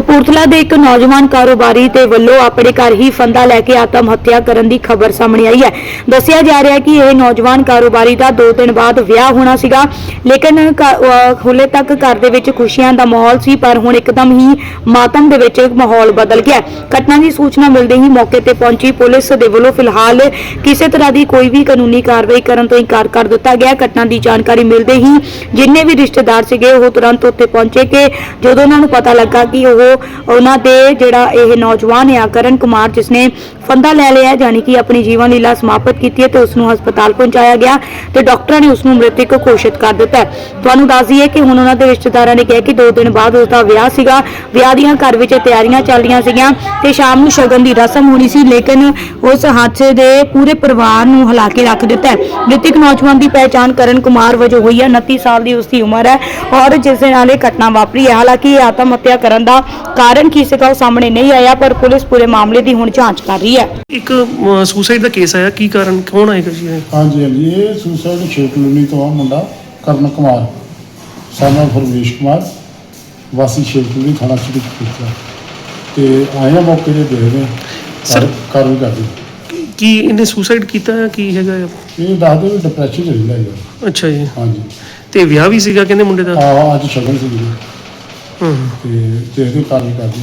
ਕਪੂਰਥਲਾ ਦੇ ਇੱਕ ਨੌਜਵਾਨ ਕਾਰੋਬਾਰੀ ਤੇ ਵੱਲੋਂ ਆਪਣੇ ਘਰ ਹੀ ਫੰਦਾ ਲੈ ਕੇ ਆਤਮ ਹੱਤਿਆ ਕਰਨ ਦੀ ਖਬਰ ਸਾਹਮਣੇ ਆਈ ਹੈ। ਦੱਸਿਆ ਜਾ ਰਿਹਾ ਹੈ ਕਿ ਇਹ ਨੌਜਵਾਨ ਕਾਰੋਬਾਰੀ ਦਾ 2 ਦਿਨ ਬਾਅਦ ਵਿਆਹ ਹੋਣਾ ਸੀਗਾ। ਲੇਕਿਨ ਘ- ਤੱਕ ਘਰ ਦੇ ਵਿੱਚ ਖੁਸ਼ੀਆਂ ਦਾ ਮਾਹੌਲ ਸੀ, ਪਰ ਹੁਣ ਇੱਕਦਮ ਹੀ ਮਾਤਮ ਦੇ ਵਿੱਚ ਮਾਹੌਲ ਬਦਲ ਗਿਆ ਘਟਨਾ ਦੀ ਸੂਚਨਾ ਮਿਲਦੇ ਹੀ ਮੌਕੇ ਤੇ ਪਹੁੰਚੀ ਪੁਲਿਸ ਦੇ ਵੱਲੋਂ ਫਿਲਹਾਲ ਕਿਸੇ ਤਰ੍ਹਾਂ ਦੀ ਕੋਈ ਵੀ ਕਾਨੂੰਨੀ ਕਾਰਵਾਈ ਕਰਨ ਤੋਂ ਇਨਕਾਰ ਕਰ ਦਿੱਤਾ ਗਿਆ ਘਟਨਾ ਦੀ ਜਾਣਕਾਰੀ ਮਿਲਦੇ ਹੀ ਜਿੰਨੇ ਵੀ ਰਿਸ਼ਤੇਦਾਰ ਸੀਗੇ, ਉਹ ਤੁਰੰਤ ਉੱਥੇ ਪਹੁੰਚੇ ਕਿ ਜਦੋਂ ਉਹਨਾਂ ਨੂੰ ਪਤਾ ਲੱਗਾ ਕਿ ਉਹ ਉਹਨਾਂ ਦੇ ਜਿਹੜਾ ਇਹ ਨੌਜਵਾਨ ਆ ਕਰਨ ਕੁਮਾਰ ਜਿਸਨੇ ਪੰਦਾ ਲੈ ਲਿਆ ਹੈ, ਕਿ ਆਪਣੀ ਜੀਵਨ ਲੀਲਾ ਸਮਾਪਤ ਕੀਤੀ ਹੈ ਤੇ ਉਸ ਨੂੰ ਹਸਪਤਾਲ ਪਹੁੰਚਾਇਆ ਗਿਆ ਤੇ ਡਾਕਟਰਾਂ ਨੇ ਉਸ ਨੂੰ ਮ੍ਰਿਤਕ ਘੋਸ਼ਿਤ ਕਰ ਦਿੱਤਾ ਤੁਹਾਨੂੰ ਦੱਸ ਦਈਏ ਕਿ ਹੁਣ ਉਹਨਾਂ ਦੇ ਰਿਸ਼ਤੇਦਾਰਾਂ ਨੇ ਕਿਹਾ ਕਿ 2 ਦਿਨ ਬਾਅਦ ਉਸ ਦਾ ਵਿਆਹ ਸੀਗਾ। ਵਿਆਹ ਦੀਆਂ ਘਰ ਵਿੱਚ ਤਿਆਰੀਆਂ ਚੱਲ ਰਹੀਆਂ ਸੀਗੀਆਂ ਤੇ ਸ਼ਾਮ ਨੂੰ ਸ਼ਗਨ ਦੀ ਰਸਮ ਹੋਣੀ ਸੀ ਲੇਕਿਨ ਉਸ ਹਾਦਸੇ ਦੇ ਪੂਰੇ ਪਰਿਵਾਰ ਨੂੰ ਹਿਲਾ ਕੇ ਰੱਖ ਦਿੱਤਾ ਹੈ। ਮ੍ਰਿਤਕ ਨੌਜਵਾਨ ਦੀ ਪਹਿਚਾਣ ਕਰਨ ਕੁਮਾਰ ਵਜੋਂ ਹੋਈ ਹੈ। 29 ਸਾਲ ਦੀ ਉਸ ਦੀ ਉਮਰ ਹੈ ਔਰ ਜਿਸ ਦੇ ਨਾਲ ਇਹ ਘਟਨਾ ਵਾਪਰੀ ਹੈ। ਹਾਲਾਂਕਿ ਇਹ ਆਤਮ ਹੱਤਿਆ ਕਰਨ ਦਾ ਕਾਰਨ ਕੀ ਸੀਗਾ ਉਹ ਸਾਹਮਣੇ ਨਹੀਂ ਆਇਆ ਪਰ ਪੁਲਿਸ ਪੂਰੇ ਮਾਮਲੇ ਦੀ ਹੁਣ ਜਾਂਚ ਕਰ ਰਹੀ ਹੈ। ਇੱਕ ਸੁਸਾਈਡ ਦਾ ਕੇਸ ਆਇਆ ਕੀ ਕਾਰਨ ਕੌਣ ਆਏਗਾ ਜੀ ਇਹ? ਹਾਂਜੀ ਹਾਂਜੀ ਇਹ ਸੁਸਾਈਡ ਛੇਕ ਕਲੋਨੀ ਤੋਂ ਆ ਮੁੰਡਾ ਕਰਨ ਕੁਮਾਰ। ਸਾਨਾ ਫਰਵੇਸ਼ ਕੁਮਾਰ। ਵਾਸੀ ਛੇਕ ਕਲੋਨੀ ਥਾਣਾ ਸ੍ਰੀ ਕਪੂਰਥਲਾ ਤੇ ਆਏ ਆ ਮੌਕੇ ਤੇ ਦੇਖਦੇ ਸਰ ਕਾਰਵਾਈ ਕਰਦੇ ਕੀ ਇਹਨੇ ਸੁਸਾਈਡ ਕੀਤਾ ਹੈ ਕੀ ਹੈਗਾ ਇਹ? ਇਹ ਦੱਸਦੇ ਵੀ ਡਿਪਰੈਸ਼ਨ ਚ ਰਹਿੰਦਾ ਹੈ ਅੱਛਾ ਜੀ। ਹਾਂਜੀ। ਤੇ ਵਿਆਹ ਵੀ ਸੀਗਾ ਕਹਿੰਦੇ ਮੁੰਡੇ ਦਾ? ਆ ਅੱਜ ਸ਼ਗਨ ਸੀ ਜੀ ਹੂੰ। ਤੇ ਦੇਖਦੇ ਕਾਰਵਾਈ ਕਰਦੇ